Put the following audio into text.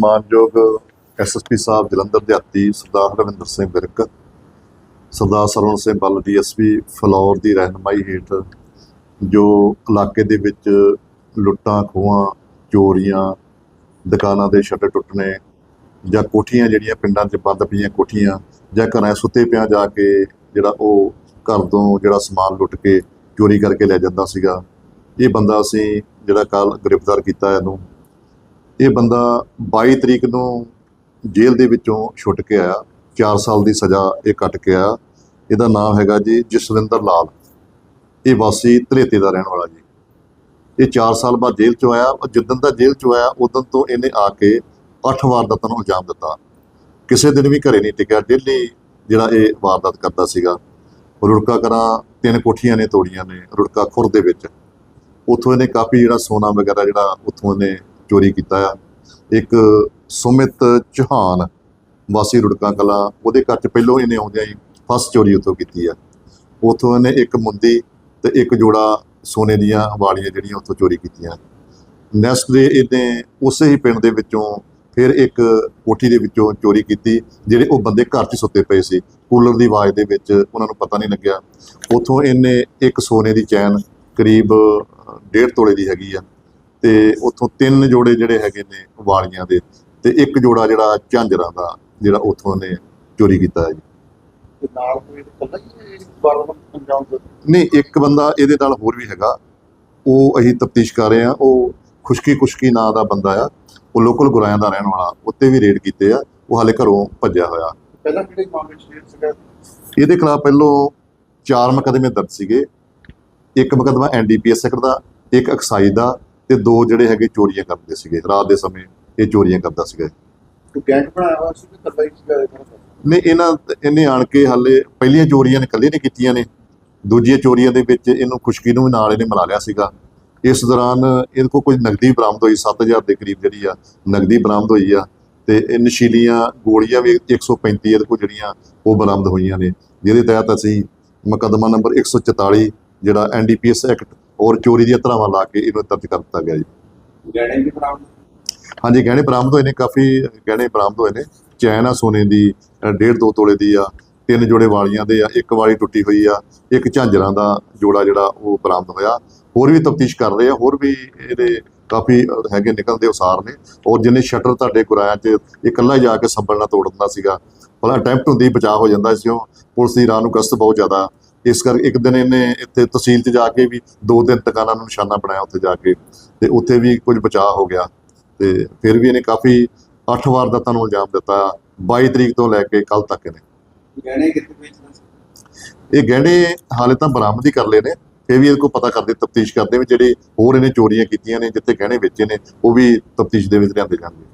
ਮਾਨਯੋਗ ਐਸਐਸਪੀ ਸਾਹਿਬ ਜਲੰਧਰ ਦੇ ਸਰਦਾਰ ਰਵਿੰਦਰ ਸਿੰਘ ਵਿਰਕ ਸਰਦਾਰ ਸਰਵਣ ਸਿੰਘ ਬੱਲ ਡੀਐਸਪੀ ਫਲੌਰ ਦੀ ਰਹਿਨਮਾਈ ਹੇਠ ਜੋ ਇਲਾਕੇ ਦੇ ਵਿੱਚ ਲੁੱਟਾਂ, ਖੋਹਾਂ, ਚੋਰੀਆਂ, ਦੁਕਾਨਾਂ ਦੇ ਸ਼ਟਰ ਟੁੱਟਣੇ ਜਾਂ ਕੋਠੀਆਂ ਜਿਹੜੀਆਂ ਪਿੰਡਾਂ 'ਚ ਬੰਦ ਪਈਆਂ ਕੋਠੀਆਂ ਜਾਂ ਘਰਾਂ ਸੁੱਤੇ ਪਿਆ ਜਾ ਕੇ ਜਿਹੜਾ ਉਹ ਘਰ ਤੋਂ ਜਿਹੜਾ ਸਮਾਨ ਲੁੱਟ ਕੇ ਚੋਰੀ ਕਰਕੇ ਲੈ ਜਾਂਦਾ ਸੀਗਾ ਇਹ ਬੰਦਾ ਅਸੀਂ ਜਿਹੜਾ ਕੱਲ ਗ੍ਰਿਫਤਾਰ ਕੀਤਾ ਇਹਨੂੰ, ਇਹ ਬੰਦਾ 22 ਤਰੀਕ ਨੂੰ ਜੇਲ੍ਹ ਦੇ ਵਿੱਚੋਂ ਛੁੱਟ ਕੇ ਆਇਆ 4 ਸਾਲ ਦੀ ਸਜ਼ਾ ਇਹ ਕੱਟ ਕੇ ਆਇਆ। ਇਹਦਾ ਨਾਮ ਹੈਗਾ ਜੀ ਜਸਵਿੰਦਰ ਲਾਲ। ਇਹ ਵਾਸੀ ਧਰੇਤੇ ਦਾ ਰਹਿਣ ਵਾਲਾ ਜੀ। ਇਹ 4 ਸਾਲ ਬਾਅਦ ਜੇਲ੍ਹ ਚੋਂ ਆਇਆ ਜਿੱਦਣ ਦਾ ਜੇਲ੍ਹ ਚੋਂ ਆਇਆ ਉਦੋਂ ਤੋਂ ਇਹਨੇ ਆ ਕੇ 8 ਵਾਰਦਾਤਾਂ ਨੂੰ ਅੰਜਾਮ ਦਿੱਤਾ। ਕਿਸੇ ਦਿਨ ਵੀ ਘਰੇ ਨਹੀਂ ਟਿਕਿਆ, ਡੇਲੀ ਜਿਹੜਾ ਇਹ ਵਾਰਦਾਤ ਕਰਦਾ ਸੀਗਾ। ਰੁੜਕਾ ਕਰਾਂ, ਤਿੰਨ ਕੋਠੀਆਂ ਨੇ ਤੋੜੀਆਂ ਨੇ ਰੁੜਕਾ ਖੁਰ ਦੇ ਵਿੱਚ। ਉੱਥੋਂ ਇਹਨੇ ਕਾਫੀ ਜਿਹੜਾ ਸੋਨਾ ਵਗੈਰਾ ਜਿਹੜਾ ਉੱਥੋਂ ਇਹਨੇ ਚੋਰੀ ਕੀਤਾ ਆ। ਇੱਕ ਸੁਮਿਤ ਚੌਹਾਨ, ਵਾਸੀ ਰੁੜਕਾ ਕਲਾ, ਉਹਦੇ ਘਰ ਚ ਪਹਿਲੋਂ ਇਹਨੇ ਆਉਂਦਿਆਂ ਹੀ ਫਸਟ ਚੋਰੀ ਉੱਥੋਂ ਕੀਤੀ ਆ। ਉੱਥੋਂ ਇਹਨੇ ਇੱਕ ਮੁੰਦੀ ਤੇ ਇੱਕ ਜੋੜਾ ਸੋਨੇ ਦੀਆਂ ਵਾਲੀਆਂ ਜਿਹੜੀਆਂ ਉੱਥੋਂ ਚੋਰੀ ਕੀਤੀਆਂ। ਨੈਕਸਟ ਦੇ ਇਹਨੇ ਉਸੇ ਹੀ ਪਿੰਡ ਦੇ ਵਿੱਚੋਂ ਫਿਰ ਇੱਕ ਕੋਠੀ ਦੇ ਵਿੱਚੋਂ ਚੋਰੀ ਕੀਤੀ, ਜਿਹੜੇ ਉਹ ਬੰਦੇ ਘਰ 'ਚ ਸੁੱਤੇ ਪਏ ਸੀ। ਕੂਲਰ ਦੀ ਆਵਾਜ਼ ਦੇ ਵਿੱਚ ਉਹਨਾਂ ਨੂੰ ਪਤਾ ਨਹੀਂ ਲੱਗਿਆ। ਉੱਥੋਂ ਇਹਨੇ ਇੱਕ ਸੋਨੇ ਦੀ ਚੈਨ ਕਰੀਬ ਅ, ਡੇਢ ਤੋਲੇ ਦੀ ਹੈਗੀ ਆ। ਤੇ ਉੱਥੋਂ ਤਿੰਨ ਜੋੜੇ ਜਿਹੜੇ ਹੈਗੇ ਨੇ ਵਾਲੀਆਂ ਦੇ ਤੇ ਇੱਕ ਜੋੜਾ ਜਿਹੜਾ ਝਾਂਜਰਾਂ ਦਾ ਜਿਹੜਾ ਉੱਥੋਂ ਨੇ ਚੋਰੀ ਕੀਤਾ ਹੈ ਜੀ। ਤੇ ਨਾਲ ਕੋਈ ਇਕੱਲਾ ਹੀ ਵਾਰਦਾਤ ਅੰਜਾਮ ਦਿੱਤਾ ਨਹੀਂ ਇੱਕ ਬੰਦਾ ਇਹਦੇ ਨਾਲ ਹੋਰ ਵੀ ਹੈਗਾ। ਉਹ ਅਸੀਂ ਤਫਤੀਸ਼ ਕਰ ਰਹੇ ਆ ਉਹ ਖੁਸ਼ਕੀ ਖੁਸ਼ਕੀ ਨਾਂ ਦਾ ਬੰਦਾ ਆ। ਉਹ ਲੋਕਲ ਗੁਰਾਇਆਂ ਦਾ ਰਹਿਣ ਵਾਲਾ। ਉੱਤੇ ਵੀ ਰੇਡ ਕੀਤੇ ਆ। ਉਹ ਹਾਲੇ ਘਰੋਂ ਭੱਜਿਆ ਹੋਇਆ। ਪਹਿਲਾਂ ਕਿਹੜੇ ਮਾਮਲੇ ਚ ਸੀਗਾ? ਇਹਦੇ ਖਿਲਾਫ ਪਹਿਲੋਂ ਚਾਰ ਮੁਕੱਦਮੇ ਦਰਜ ਸੀਗੇ। ਇੱਕ ਮੁਕੱਦਮਾ ਐਨਡੀਪੀਐਸ ਸੈਕਟਰ ਦਾ ਇੱਕ ਐਕਸਾਈਜ਼ ਦਾ ਤੇ ਦੋ ਜਿਹੜੇ ਹੈਗੇ ਚੋਰੀਆਂ ਕਰਦੇ ਸੀਗੇ। ਰਾਤ ਦੇ ਸਮੇਂ ਇਹ ਚੋਰੀਆਂ ਕਰਦਾ ਸੀਗਾ ਕੋਈ ਗੈਂਗ ਬਣਾਇਆ ਹੋਇਆ ਸੀ ਕਿ ਇਕੱਲਾ ਹੀ ਸੀਗਾ ਇਹ ਨੇ ਇਹਨਾਂ ਇਹਨੇ ਆਣ ਕੇ ਹਾਲੇ ਪਹਿਲੀਆਂ ਚੋਰੀਆਂ ਨੇ ਇਕੱਲੇ ਨੇ ਕੀਤੀਆਂ ਨੇ। ਦੂਜੀਆਂ ਚੋਰੀਆਂ ਦੇ ਵਿੱਚ ਇਹਨੂੰ ਖੁਸ਼ਕੀ ਨੂੰ ਵੀ ਨਾਲ ਇਹਨੇ ਮਿਲਾ ਲਿਆ ਸੀਗਾ। ਇਸ ਦੌਰਾਨ ਇਹਦੇ ਕੋਲ ਕੁਝ ਨਗਦੀ ਬਰਾਮਦ ਹੋਈ 7000 ਦੇ ਕਰੀਬ ਜਿਹੜੀ ਆ ਨਗਦੀ ਬਰਾਮਦ ਹੋਈ ਆ। ਤੇ ਇਹ ਨਸ਼ੀਲੀਆਂ ਗੋਲੀਆਂ ਵੀ 135 ਇਹਦੇ ਕੋਲ ਜਿਹੜੀਆਂ ਉਹ ਬਰਾਮਦ ਹੋਈਆਂ ਨੇ। ਜਿਹਦੇ ਤਹਿਤ ਅਸੀਂ ਮੁਕੱਦਮਾ ਨੰਬਰ 144 ਜਿਹੜਾ ਐਨਡੀਪੀਐਸ ਐਕਟ ਔਰ ਚੋਰੀ ਦੀਆਂ ਧਾਰਾਵਾਂ ਲਾ ਕੇ ਇਹਨੂੰ ਦਰਜ ਕਰ ਦਿੱਤਾ ਗਿਆ ਜੀ। ਗਹਿਣੇ ਵੀ ਬਰਾਮਦ ਹਾਂਜੀ ਗਹਿਣੇ ਬਰਾਮਦ ਹੋਏ ਨੇ ਕਾਫੀ ਗਹਿਣੇ ਬਰਾਮਦ ਹੋਏ ਨੇ। ਚੈਨ ਆ ਸੋਨੇ ਦੀ ਡੇਢ ਦੋ ਤੋਲੇ ਦੀ ਆ ਤਿੰਨ ਜੋੜੇ ਵਾਲੀਆਂ ਦੇ ਆ ਇੱਕ ਵਾਲੀ ਟੁੱਟੀ ਹੋਈ ਆ ਇੱਕ ਝਾਂਜਰਾਂ ਦਾ ਜੋੜਾ ਜਿਹੜਾ ਉਹ ਬਰਾਮਦ ਹੋਇਆ। ਹੋਰ ਵੀ ਤਫਤੀਸ਼ ਕਰ ਰਹੇ ਆ ਹੋਰ ਵੀ ਇਹਦੇ ਕਾਫੀ ਹੈਗੇ ਨਿਕਲਦੇ ਉਸਾਰ ਨੇ। ਔਰ ਜਿੰਨੇ ਸ਼ਟਰ ਤੁਹਾਡੇ ਗੁਰਾਇਆਂ 'ਚ ਇਕੱਲਾ ਜਾ ਕੇ ਸੰਭਲ ਨਾਲ ਤੋੜ ਦਿੰਦਾ ਸੀਗਾ ਭਲਾ ਅਟੈਂਪਟ ਹੁੰਦੀ ਬਚਾਅ ਹੋ ਜਾਂਦਾ ਸੀ ਉਹ। ਪੁਲਿਸ ਦੀ ਰਾਹ ਨੂੰ ਗਸ਼ਤ ਬਹੁਤ ਜ਼ਿਆਦਾ ਇਸ ਕਰਕੇ ਇੱਕ ਦਿਨ ਇਹਨੇ ਇੱਥੇ ਤਹਿਸੀਲ 'ਚ ਜਾ ਕੇ ਵੀ ਦੋ ਦਿਨ ਦੁਕਾਨਾਂ ਨੂੰ ਨਿਸ਼ਾਨਾ ਬਣਾਇਆ ਉੱਥੇ ਜਾ ਕੇ ਤੇ ਉੱਥੇ ਵੀ ਕੁਝ ਬਚਾਅ ਹੋ ਗਿਆ ਤੇ ਫਿਰ ਵੀ ਇਹਨੇ ਕਾਫੀ 8 ਵਾਰ ਦਾ ਤੁਹਾਨੂੰ ਇਲਜ਼ਾਮ ਦਿੱਤਾ 22 ਤਰੀਕ ਤੋਂ ਲੈ ਕੇ ਕੱਲ ਤੱਕ ਇਹਨੇ। ਗਹਿਣੇ ਕਿੱਥੇ ਵੇਚਦਾ ਸੀ ਇਹ ਗਹਿਣੇ ਹਾਲੇ ਤਾਂ ਬਰਾਮਦ ਹੀ ਕਰ ਲਏ ਨੇ ਫਿਰ ਵੀ ਇਹਦੇ ਕੋਲ ਪਤਾ ਕਰਦੇ ਤਫਤੀਸ਼ ਕਰਦੇ ਵੀ ਜਿਹੜੇ ਹੋਰ ਇਹਨੇ ਚੋਰੀਆਂ ਕੀਤੀਆਂ ਨੇ ਜਿੱਥੇ ਗਹਿਣੇ ਵੇਚੇ ਨੇ ਉਹ ਵੀ ਤਫਤੀਸ਼ ਦੇ ਵਿੱਚ ਲਿਆਂਦੇ ਜਾਣਗੇ।